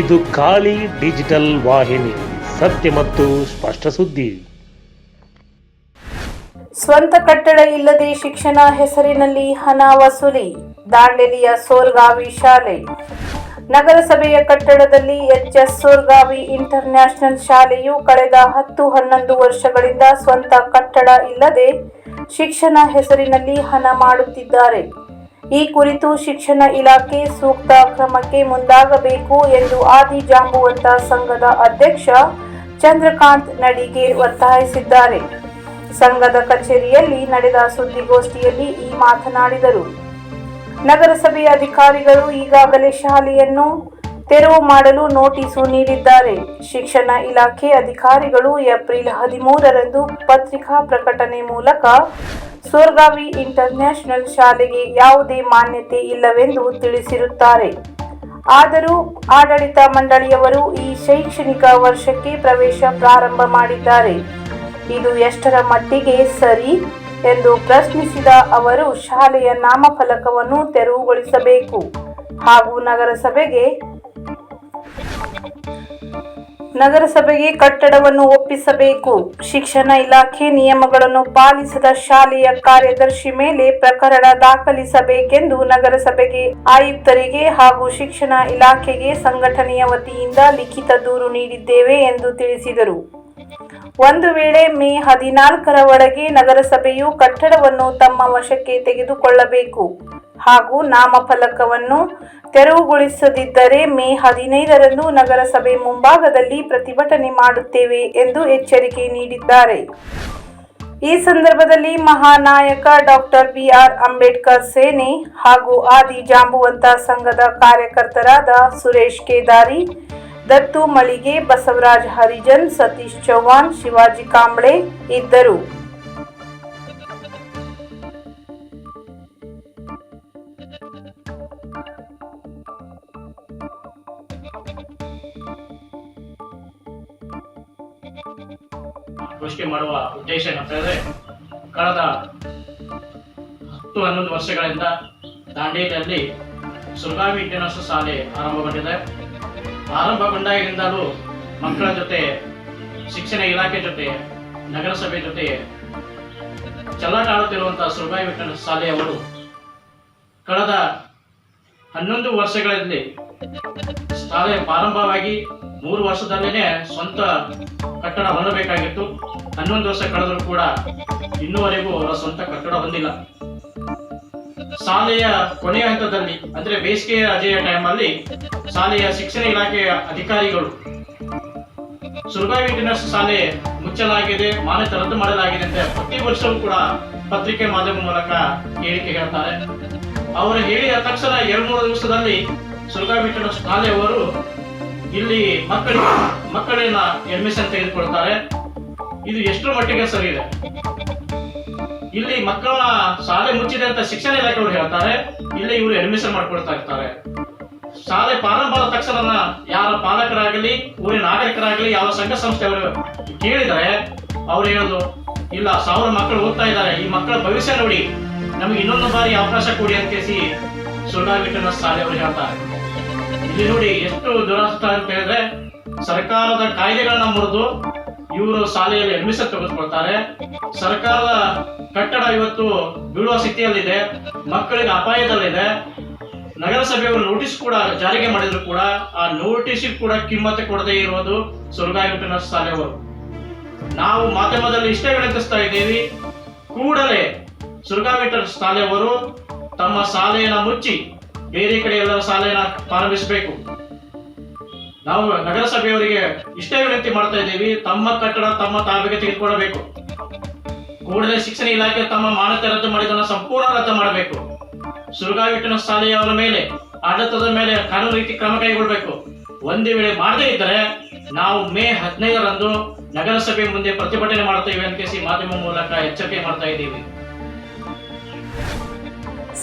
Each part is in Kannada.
ಇದು ಖಾಲಿ ಡಿಜಿಟಲ್ ವಾಹಿನಿ, ಸತ್ಯ ಮತ್ತು ಸ್ಪಷ್ಟ ಸುದ್ದಿ. ಸ್ವಂತ ಕಟ್ಟಡ ಇಲ್ಲದೆ ಶಿಕ್ಷಣ ಹೆಸರಿನಲ್ಲಿ ಹಣ ವಸೂಲಿ, ದಾಂಡೇಲಿಯ ಸೋರ್ಗಾವಿ ಶಾಲೆ. ನಗರಸಭೆಯ ಕಟ್ಟಡದಲ್ಲಿ H S Sorgavi international ಶಾಲೆಯು ಕಳೆದ ಹತ್ತು ಹನ್ನೊಂದು ವರ್ಷಗಳಿಂದ ಸ್ವಂತ ಕಟ್ಟಡ ಇಲ್ಲದೆ ಶಿಕ್ಷಣ ಹೆಸರಿನಲ್ಲಿ ಹಣ ಮಾಡುತ್ತಿದ್ದಾರೆ. ಈ ಕುರಿತು ಶಿಕ್ಷಣ ಇಲಾಖೆ ಸೂಕ್ತ ಕ್ರಮಕ್ಕೆ ಮುಂದಾಗಬೇಕು ಎಂದು ಆದಿ ಜಾಂಬುವಂತ ಸಂಘದ ಅಧ್ಯಕ್ಷ ಚಂದ್ರಕಾಂತ್ ನಡಿಗೆ ಒತ್ತಾಯಿಸಿದ್ದಾರೆ. ಸಂಘದ ಕಚೇರಿಯಲ್ಲಿ ನಡೆದ ಸುದ್ದಿಗೋಷ್ಠಿಯಲ್ಲಿ ಈ ಮಾತನಾಡಿದರು. ನಗರಸಭೆಯ ಅಧಿಕಾರಿಗಳು ಈಗಾಗಲೇ ಶಾಲೆಯನ್ನು ತೆರವು ಮಾಡಲು ನೋಟಿಸು ನೀಡಿದ್ದಾರೆ. ಶಿಕ್ಷಣ ಇಲಾಖೆ ಅಧಿಕಾರಿಗಳು ಏಪ್ರಿಲ್ ಹದಿಮೂರರಂದು ಪತ್ರಿಕಾ ಪ್ರಕಟಣೆ ಮೂಲಕ ಸೋರ್ಗಾವಿ ಇಂಟರ್ನ್ಯಾಷನಲ್ ಶಾಲೆಗೆ ಯಾವುದೇ ಮಾನ್ಯತೆ ಇಲ್ಲವೆಂದು ತಿಳಿಸಿರುತ್ತಾರೆ. ಆದರೂ ಆಡಳಿತ ಮಂಡಳಿಯವರು ಈ ಶೈಕ್ಷಣಿಕ ವರ್ಷಕ್ಕೆ ಪ್ರವೇಶ ಪ್ರಾರಂಭ ಮಾಡಿದ್ದಾರೆ. ಇದು ಎಷ್ಟರ ಮಟ್ಟಿಗೆ ಸರಿ ಎಂದು ಪ್ರಶ್ನಿಸಿದ ಅವರು, ಶಾಲೆಯ ನಾಮಫಲಕವನ್ನು ತೆರವುಗೊಳಿಸಬೇಕು ಹಾಗೂ ನಗರಸಭೆಗೆ ನಗರಸಭೆಗೆ ಕಟ್ಟಡವನ್ನು ಒಪ್ಪಿಸಬೇಕು. ಶಿಕ್ಷಣ ಇಲಾಖೆ ನಿಯಮಗಳನ್ನು ಪಾಲಿಸದ ಶಾಲೆಯ ಕಾರ್ಯದರ್ಶಿ ಮೇಲೆ ಪ್ರಕರಣ ದಾಖಲಿಸಬೇಕೆಂದು ನಗರಸಭೆಗೆ ಆಯುಕ್ತರಿಗೆ ಹಾಗೂ ಶಿಕ್ಷಣ ಇಲಾಖೆಗೆ ಸಂಘಟನೆಯ ವತಿಯಿಂದ ಲಿಖಿತ ದೂರು ನೀಡಿದ್ದೇವೆ ಎಂದು ತಿಳಿಸಿದರು. ಒಂದು ವೇಳೆ ಮೇ ಹದಿನಾಲ್ಕರ ಒಳಗೆ ನಗರಸಭೆಯು ಕಟ್ಟಡವನ್ನು ತಮ್ಮ ವಶಕ್ಕೆ ತೆಗೆದುಕೊಳ್ಳಬೇಕು. ಹಾಗೂ ನಾಮಫಲಕವನ್ನು ತೆರವುಗೊಳಿಸದಿದ್ದರೆ ಮೇ ಹದಿನೈದರಂದು ನಗರಸಭೆ ಮುಂಭಾಗದಲ್ಲಿ ಪ್ರತಿಭಟನೆ ಮಾಡುತ್ತೇವೆ ಎಂದು ಎಚ್ಚರಿಕೆ ನೀಡಿದ್ದಾರೆ. ಈ ಸಂದರ್ಭದಲ್ಲಿ ಮಹಾನಾಯಕ ಡಾಕ್ಟರ್ ಬಿಆರ್ ಅಂಬೇಡ್ಕರ್ ಸೇನೆ ಹಾಗೂ ಆದಿ ಜಾಂಬುವಂತ ಸಂಘದ ಕಾರ್ಯಕರ್ತರಾದ ಸುರೇಶ್ ಕೇದಾರಿ, ದತ್ತು ಮಳಿಗೆ ಬಸವರಾಜ್ ಹರಿಜನ್, ಸತೀಶ್ ಚೌಹಾಣ್, ಶಿವಾಜಿ ಕಾಂಬ್ಳೆ ಇದ್ದರು. ಘೋಷಣೆ ಮಾಡುವ ಉದ್ದೇಶ ಏನಂತ ಹೇಳಿದ್ರೆ ಕಳೆದ ಹತ್ತು ಹನ್ನೊಂದು ವರ್ಷಗಳಿಂದ ದಾಂಡೇಲಿಯಲ್ಲಿ ಸುರ್ಗಾವಿ ಇಂಟರ್ನ್ಯಾಷನಲ್ ಶಾಲೆ ಆರಂಭಗೊಂಡಿದೆ. ಆರಂಭಗೊಂಡಾಗಿನಿಂದಲೂ ಮಕ್ಕಳ ಜೊತೆ, ಶಿಕ್ಷಣ ಇಲಾಖೆ ಜೊತೆ, ನಗರಸಭೆ ಜೊತೆ ಚಲ್ಲಾಟ ಆಡುತ್ತಿರುವಂತಹ ಸುರ್ಗಾವಿ ಇಂಟರ್ನ್ಯಾಷನಲ್ ಶಾಲೆಯವರು ಕಳೆದ ಹನ್ನೊಂದು ವರ್ಷಗಳಲ್ಲಿ ಶಾಲೆ ಪ್ರಾರಂಭವಾಗಿ ಮೂರು ವರ್ಷದಲ್ಲೇನೆ ಸ್ವಂತ ಕಟ್ಟಡ ಹೊಂದಬೇಕಾಗಿತ್ತು. ಹನ್ನೊಂದು ವರ್ಷ ಕಳೆದರೂ ಕೂಡ ಇನ್ನೂವರೆಗೂ ಅವರ ಸ್ವಂತ ಕಟ್ಟಡ ಹೊಂದಿಲ್ಲ. ಶಾಲೆಯ ಕೊನೆಯ ಹಂತದಲ್ಲಿ, ಅಂದ್ರೆ ಬೇಸಿಗೆ ರಜೆಯ ಟೈಮಲ್ಲಿ ಶಾಲೆಯ ಶಿಕ್ಷಣ ಇಲಾಖೆಯ ಅಧಿಕಾರಿಗಳು ಸುರ್ಗಾವಿ ಇಂಟರ್ನ್ಯಾಷನಲ್ ಶಾಲೆ ಮುಚ್ಚಲಾಗಿದೆ, ಮಾನ್ಯತೆ ರದ್ದು ಮಾಡಲಾಗಿದೆ ಅಂತ ಪ್ರತಿ ವರ್ಷವೂ ಕೂಡ ಪತ್ರಿಕೆ ಮಾಧ್ಯಮ ಮೂಲಕ ಹೇಳಿಕೆ ಹೇಳ್ತಾರೆ. ಅವರು ಹೇಳಿದ ತಕ್ಷಣ ಎರಡು ಮೂರು ದಿವಸದಲ್ಲಿ ಸುರ್ಗಾವಿ ಇಂಟರ್ನ್ಯಾಷನಲ್ ಶಾಲೆಯವರು ಇಲ್ಲಿ ಮಕ್ಕಳಿಗೆ ಮಕ್ಕಳನ್ನ ಅಡ್ಮಿಷನ್ ತೆಗೆದುಕೊಳ್ತಾರೆ. ಇದು ಎಷ್ಟರ ಮಟ್ಟಿಗೆ ಸರಿ ಇದೆ? ಇಲ್ಲಿ ಮಕ್ಕಳ ಶಾಲೆ ಮುಚ್ಚಿದೆ ಅಂತ ಶಿಕ್ಷಣ ಇಲಾಖೆಯವರು ಹೇಳ್ತಾರೆ. ಇಲ್ಲಿ ಇವರು ಅಡ್ಮಿಷನ್ ಮಾಡ್ಕೊಳ್ತಾ ಇರ್ತಾರೆ. ಶಾಲೆ ಪ್ರಾರಂಭ ಆದ ತಕ್ಷಣ ಯಾರ ಪಾಲಕರಾಗಲಿ, ಊರಿನ ನಾಗರಿಕರಾಗಲಿ, ಯಾವ ಸಂಘ ಸಂಸ್ಥೆಯವರು ಕೇಳಿದರೆ ಅವ್ರು ಹೇಳೋದು, ಇಲ್ಲ, ಸಾವಿರ ಮಕ್ಕಳು ಓದ್ತಾ ಇದ್ದಾರೆ, ಈ ಮಕ್ಕಳ ಭವಿಷ್ಯ ನೋಡಿ ನಮಗೆ ಇನ್ನೊಂದು ಬಾರಿ ಅವಕಾಶ ಕೊಡಿ ಅಂತ ಕೇಸಿ ಸುಳ್ಳಾಗಿಟ್ಟನ ಶಾಲೆಯವರು ಹೇಳ್ತಾರೆ. ಇಲ್ಲಿ ನೋಡಿ ಎಷ್ಟು ದುರಸ್ತ ಅಂತ ಹೇಳಿದ್ರೆ, ಸರ್ಕಾರದ ಕಾಯ್ದೆಗಳನ್ನ ಮುರಿದು ಇವರು ಶಾಲೆಯಲ್ಲಿ ಅಡ್ಮಿಷನ್ ತೆಗೆದುಕೊಳ್ತಾರೆ. ಸರ್ಕಾರದ ಕಟ್ಟಡ ಇವತ್ತು ಬೀಳುವ ಸ್ಥಿತಿಯಲ್ಲಿದೆ, ಮಕ್ಕಳಿಗೆ ಅಪಾಯದಲ್ಲಿದೆ. ನಗರಸಭೆಯವರು ನೋಟಿಸ್ ಕೂಡ ಜಾರಿಗೆ ಮಾಡಿದ್ರು ಕೂಡ, ಆ ನೋಟಿಸ್ ಕೂಡ ಕಿಮ್ಮತ್ತೆ ಕೊಡದೇ ಇರುವುದು ಸುರ್ಗಾಯುಟನ ಶಾಲೆಯವರು. ನಾವು ಮಾಧ್ಯಮದಲ್ಲಿ ಇಷ್ಟೇ ವಿನಂತಿಸ್ತಾ ಇದ್ದೀವಿ, ಕೂಡಲೇ ಸುರ್ಗಾವಿಟರ್ ಶಾಲೆಯವರು ತಮ್ಮ ಶಾಲೆಯನ್ನ ಮುಚ್ಚಿ ಬೇರೆ ಕಡೆ ಎಲ್ಲ ಶಾಲೆಯನ್ನ ಪ್ರಾರಂಭಿಸಬೇಕು. ನಾವು ನಗರಸಭೆಯವರಿಗೆ ಇಷ್ಟೇ ವಿನಂತಿ ಮಾಡ್ತಾ ಇದ್ದೀವಿ, ತಮ್ಮ ಕಟ್ಟಡ, ತಮ್ಮ ತಾವಿಗೆ ತೆಗೆದುಕೊಳ್ಳಬೇಕು. ಕೂಡಲೇ ಶಿಕ್ಷಣ ಇಲಾಖೆ ತಮ್ಮ ಮಾನ್ಯತೆ ರದ್ದು ಮಾಡಿದ್ದನ್ನು ಸಂಪೂರ್ಣ ರದ್ದು ಮಾಡಬೇಕು. ಸುರುಗಾವಿಟ್ಟಿನ ಶಾಲೆಯವರ ಮೇಲೆ, ಆಡಳಿತದ ಮೇಲೆ ಕಾನೂನು ರೀತಿ ಕ್ರಮ ಕೈಗೊಳ್ಳಬೇಕು. ಒಂದೇ ವೇಳೆ ಮಾಡದೇ ಇದ್ದರೆ ನಾವು ಮೇ ಹದಿನೈದರಂದು ನಗರಸಭೆ ಮುಂದೆ ಪ್ರತಿಭಟನೆ ಮಾಡ್ತೇವೆ ಅಂತ ಮಾಧ್ಯಮ ಮೂಲಕ ಎಚ್ಚರಿಕೆ ಮಾಡ್ತಾ ಇದ್ದೀವಿ.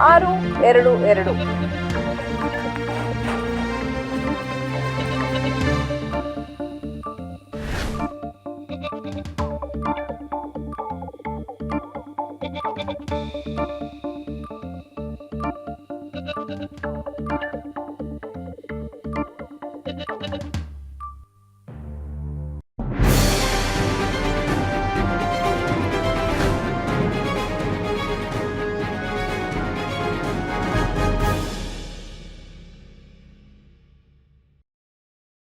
ಆರು ಎರಡು ಎರಡು.